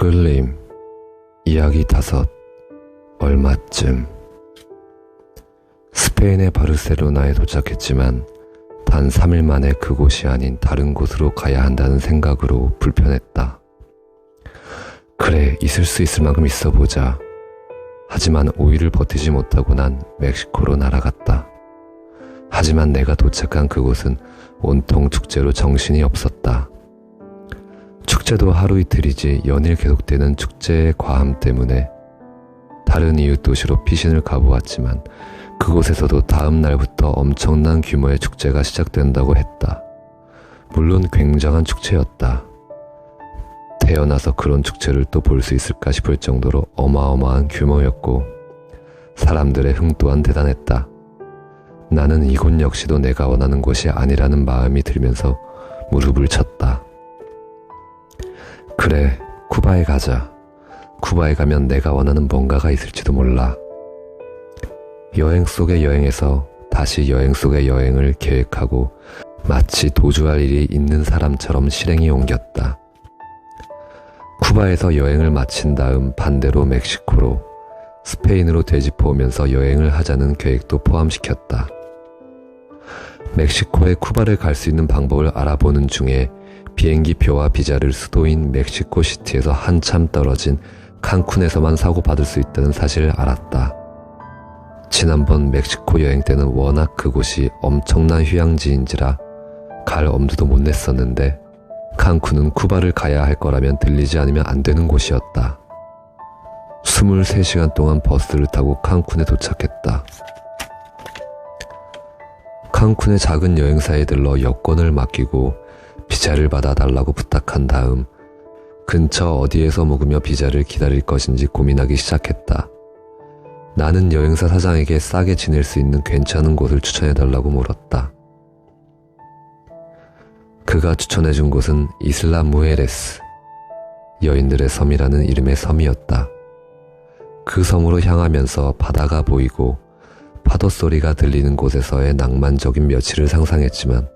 끌림 이야기 다섯 얼마쯤 스페인의 바르셀로나에 도착했지만 단 3일 만에 그곳이 아닌 다른 곳으로 가야 한다는 생각으로 불편했다. 그래, 있을 수 있을 만큼 있어 보자. 하지만 5일을 버티지 못하고 난 멕시코로 날아갔다. 하지만 내가 도착한 그곳은 온통 축제로 정신이 없었다. 축제도 하루 이틀이지 연일 계속되는 축제의 과함 때문에 다른 이웃 도시로 피신을 가보았지만 그곳에서도 다음 날부터 엄청난 규모의 축제가 시작된다고 했다. 물론 굉장한 축제였다. 태어나서 그런 축제를 또 볼 수 있을까 싶을 정도로 어마어마한 규모였고 사람들의 흥 또한 대단했다. 나는 이곳 역시도 내가 원하는 곳이 아니라는 마음이 들면서 무릎을 쳤다. 그래, 쿠바에 가자. 쿠바에 가면 내가 원하는 뭔가가 있을지도 몰라. 여행 속의 여행에서 다시 여행 속의 여행을 계획하고 마치 도주할 일이 있는 사람처럼 실행이 옮겼다. 쿠바에서 여행을 마친 다음 반대로 멕시코로 스페인으로 되짚어 오면서 여행을 하자는 계획도 포함시켰다. 멕시코에 쿠바를 갈 수 있는 방법을 알아보는 중에 비행기 표와 비자를 수도인 멕시코 시티에서 한참 떨어진 칸쿤에서만 사고받을 수 있다는 사실을 알았다. 지난번 멕시코 여행 때는 워낙 그곳이 엄청난 휴양지인지라 갈 엄두도 못 냈었는데 칸쿤은 쿠바를 가야 할 거라면 들리지 않으면 안 되는 곳이었다. 23시간 동안 버스를 타고 칸쿤에 도착했다. 칸쿤의 작은 여행사에 들러 여권을 맡기고 비자를 받아달라고 부탁한 다음 근처 어디에서 묵으며 비자를 기다릴 것인지 고민하기 시작했다. 나는 여행사 사장에게 싸게 지낼 수 있는 괜찮은 곳을 추천해달라고 물었다. 그가 추천해준 곳은 이슬라 무에레스, 여인들의 섬이라는 이름의 섬이었다. 그 섬으로 향하면서 바다가 보이고 파도 소리가 들리는 곳에서의 낭만적인 며칠을 상상했지만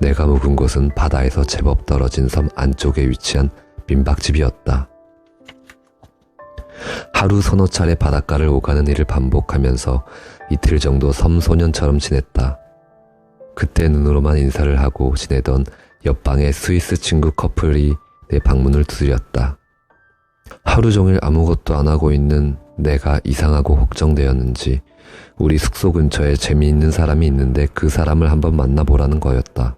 내가 묵은 곳은 바다에서 제법 떨어진 섬 안쪽에 위치한 민박집이었다. 하루 서너 차례 바닷가를 오가는 일을 반복하면서 이틀 정도 섬소년처럼 지냈다. 그때 눈으로만 인사를 하고 지내던 옆방의 스위스 친구 커플이 내 방문을 두드렸다. 하루 종일 아무것도 안 하고 있는 내가 이상하고 걱정되었는지 우리 숙소 근처에 재미있는 사람이 있는데 그 사람을 한번 만나보라는 거였다.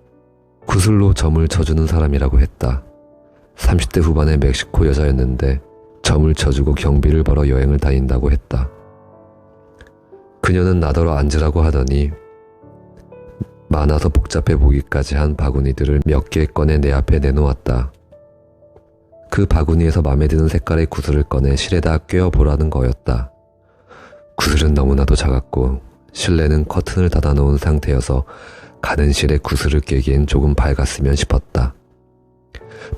구슬로 점을 쳐주는 사람이라고 했다. 30대 후반의 멕시코 여자였는데 점을 쳐주고 경비를 벌어 여행을 다닌다고 했다. 그녀는 나더러 앉으라고 하더니 많아서 복잡해 보기까지 한 바구니들을 몇 개 꺼내 내 앞에 내놓았다. 그 바구니에서 마음에 드는 색깔의 구슬을 꺼내 실에다 꿰어 보라는 거였다. 구슬은 너무나도 작았고 실내는 커튼을 닫아놓은 상태여서 가는 실에 구슬을 깨기엔 조금 밝았으면 싶었다.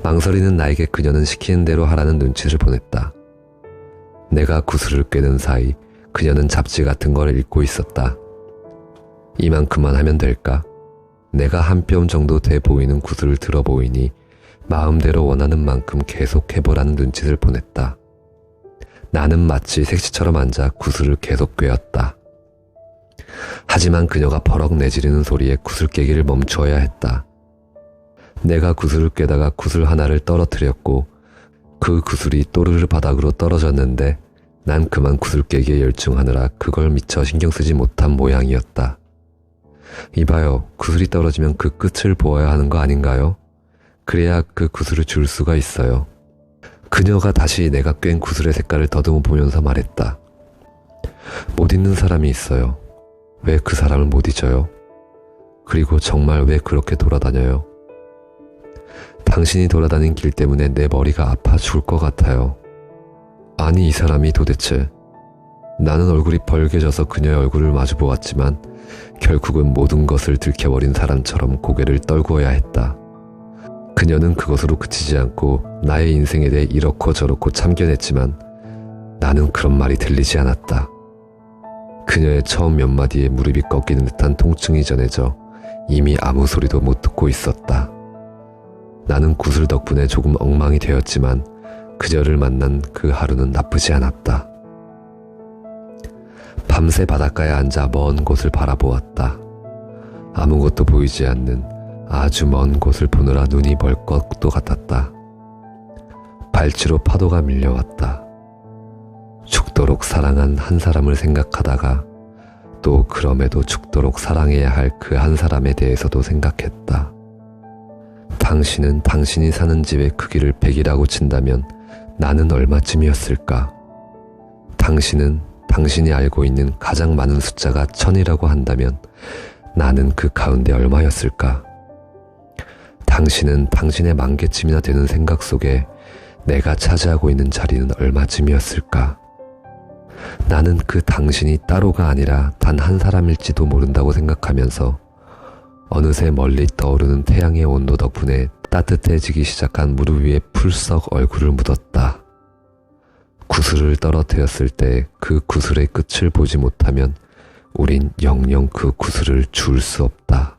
망설이는 나에게 그녀는 시키는 대로 하라는 눈치를 보냈다. 내가 구슬을 꿰는 사이 그녀는 잡지 같은 걸 읽고 있었다. 이만큼만 하면 될까? 내가 한 뼘 정도 돼 보이는 구슬을 들어 보이니 마음대로 원하는 만큼 계속 해보라는 눈짓을 보냈다. 나는 마치 색시처럼 앉아 구슬을 계속 꿰었다. 하지만 그녀가 버럭 내지르는 소리에 구슬 깨기를 멈추어야 했다. 내가 구슬을 꿰다가 구슬 하나를 떨어뜨렸고 그 구슬이 또르르 바닥으로 떨어졌는데 난 그만 구슬 깨기에 열중하느라 그걸 미처 신경 쓰지 못한 모양이었다. 이봐요, 구슬이 떨어지면 그 끝을 보아야 하는 거 아닌가요? 그래야 그 구슬을 줄 수가 있어요. 그녀가 다시 내가 꿰인 구슬의 색깔을 더듬어 보면서 말했다. 못 잊는 사람이 있어요. 왜 그 사람을 못 잊어요? 그리고 정말 왜 그렇게 돌아다녀요? 당신이 돌아다닌 길 때문에 내 머리가 아파 죽을 것 같아요. 아니, 이 사람이 도대체. 나는 얼굴이 벌개져서 그녀의 얼굴을 마주 보았지만 결국은 모든 것을 들켜버린 사람처럼 고개를 떨구어야 했다. 그녀는 그것으로 그치지 않고 나의 인생에 대해 이렇고 저렇고 참견했지만 나는 그런 말이 들리지 않았다. 그녀의 처음 몇 마디에 무릎이 꺾이는 듯한 통증이 전해져 이미 아무 소리도 못 듣고 있었다. 나는 구슬 덕분에 조금 엉망이 되었지만 그녀를 만난 그 하루는 나쁘지 않았다. 밤새 바닷가에 앉아 먼 곳을 바라보았다. 아무것도 보이지 않는 아주 먼 곳을 보느라 눈이 멀 것도 같았다. 발치로 파도가 밀려왔다. 죽도록 사랑한 한 사람을 생각하다가 또 그럼에도 죽도록 사랑해야 할 그 한 사람에 대해서도 생각했다. 당신은 당신이 사는 집의 크기를 100이라고 친다면 나는 얼마쯤이었을까? 당신은 당신이 알고 있는 가장 많은 숫자가 천이라고 한다면 나는 그 가운데 얼마였을까? 당신은 당신의 만개쯤이나 되는 생각 속에 내가 차지하고 있는 자리는 얼마쯤이었을까? 나는 그 당신이 따로가 아니라 단 한 사람일지도 모른다고 생각하면서 어느새 멀리 떠오르는 태양의 온도 덕분에 따뜻해지기 시작한 무릎 위에 풀썩 얼굴을 묻었다. 구슬을 떨어뜨렸을 때 그 구슬의 끝을 보지 못하면 우린 영영 그 구슬을 줄 수 없다.